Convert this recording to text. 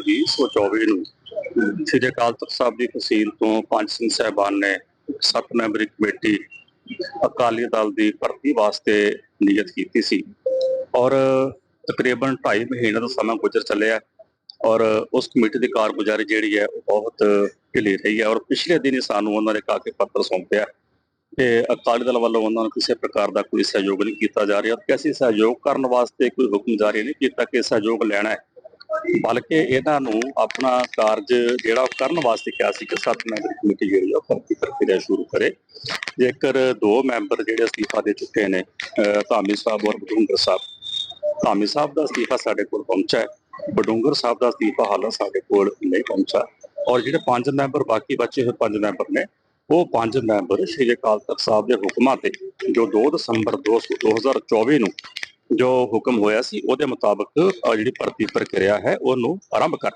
2024 ਨੂੰ ਸ੍ਰੀ ਅਕਾਲ ਤਖਤ ਸਾਹਿਬ ਦੀ ਫਸੀਲ ਤੋਂ ਪੰਜ ਸਿੰਘ ਸਾਹਿਬਾਨ ਨੇ ਸੱਤ ਮੈਂਬਰੀ ਕਮੇਟੀ ਅਕਾਲੀ ਦਲ ਦੀ ਭਰਤੀ ਵਾਸਤੇ ਨਿਯਤ ਕੀਤੀ ਸੀ। ਔਰ ਤਕਰੀਬਨ 2.5 ਮਹੀਨੇ ਦਾ ਸਮਾਂ ਗੁਜ਼ਰ ਚੱਲਿਆ ਔਰ ਉਸ ਕਮੇਟੀ ਦੀ ਕਾਰਗੁਜ਼ਾਰੀ ਜਿਹੜੀ ਹੈ ਉਹ ਬਹੁਤ ਢਿੱਲੀ ਰਹੀ ਹੈ ਔਰ ਪਿਛਲੇ ਦਿਨ ਹੀ ਸਾਨੂੰ ਉਹਨਾਂ ਨੇ ਕਾਫੀ ਪੱਤਰ ਸੌਂਪਿਆ ਤੇ ਅਕਾਲੀ ਦਲ ਵੱਲੋਂ ਉਹਨਾਂ ਨੂੰ ਕਿਸੇ ਪ੍ਰਕਾਰ ਦਾ ਕੋਈ ਸਹਿਯੋਗ ਨਹੀਂ ਕੀਤਾ ਜਾ ਰਿਹਾ। ਕਿ ਅਸੀਂ ਸਹਿਯੋਗ ਕਰਨ ਵਾਸਤੇ ਕੋਈ ਹੁਕਮ ਜਾਰੀ ਨਹੀਂ ਕੀਤਾ ਕਿ ਸਹਿਯੋਗ ਲੈਣਾ ਹੈ। ਬਲਕਿ ਇਹਨਾਂ ਨੂੰ ਆਪਣਾ ਕਾਰਜ ਜਿਹੜਾ ਉਹ ਕਰਨ ਵਾਸਤੇ ਕਿਹਾ ਸੀ ਕਿ ਸੱਤ ਮੈਂਬਰ ਕਮੇਟੀ ਜਿਹੜੀ ਆ ਭਰਤੀ ਪ੍ਰਕਿਰਿਆ ਸ਼ੁਰੂ ਕਰੇ। ਜੇਕਰ ਦੋ ਮੈਂਬਰ ਜਿਹੜੇ ਅਸਤੀਫਾ ਦੇ ਚੁੱਕੇ ਨੇ ਧਾਮੀ ਸਾਹਿਬ ਔਰ ਬਡੂੰਗਰ ਸਾਹਿਬ। ਧਾਮੀ ਸਾਹਿਬ ਦਾ ਅਸਤੀਫਾ ਸਾਡੇ ਕੋਲ ਪਹੁੰਚਾ ਹੈ। ਬਡੂੰਗਰ ਸਾਹਿਬ ਦਾ ਅਸਤੀਫਾ ਹਾਲਾਂ ਸਾਡੇ ਕੋਲ ਨਹੀਂ ਪਹੁੰਚਾ ਔਰ ਜਿਹੜੇ ਪੰਜ ਮੈਂਬਰ ਬਾਕੀ ਬਚੇ ਹੋਏ ਪੰਜ ਮੈਂਬਰ ਨੇ, ਉਹ ਪੰਜ ਮੈਂਬਰ ਸ਼੍ਰੀ ਅਕਾਲ ਤਖਤ ਸਾਹਿਬ ਦੇ ਹੁਕਮਾਂ ਤੇ ਜੋ 2 ਦਸੰਬਰ 2024 ਨੂੰ ਜੋ ਹੁਕਮ ਹੋਇਆ ਸੀ ਉਹਦੇ ਮੁਤਾਬਕ ਅਹ ਜਿਹੜੀ ਭਰਤੀ ਪ੍ਰਕਿਰਿਆ ਹੈ ਉਹਨੂੰ ਆਰੰਭ ਕਰ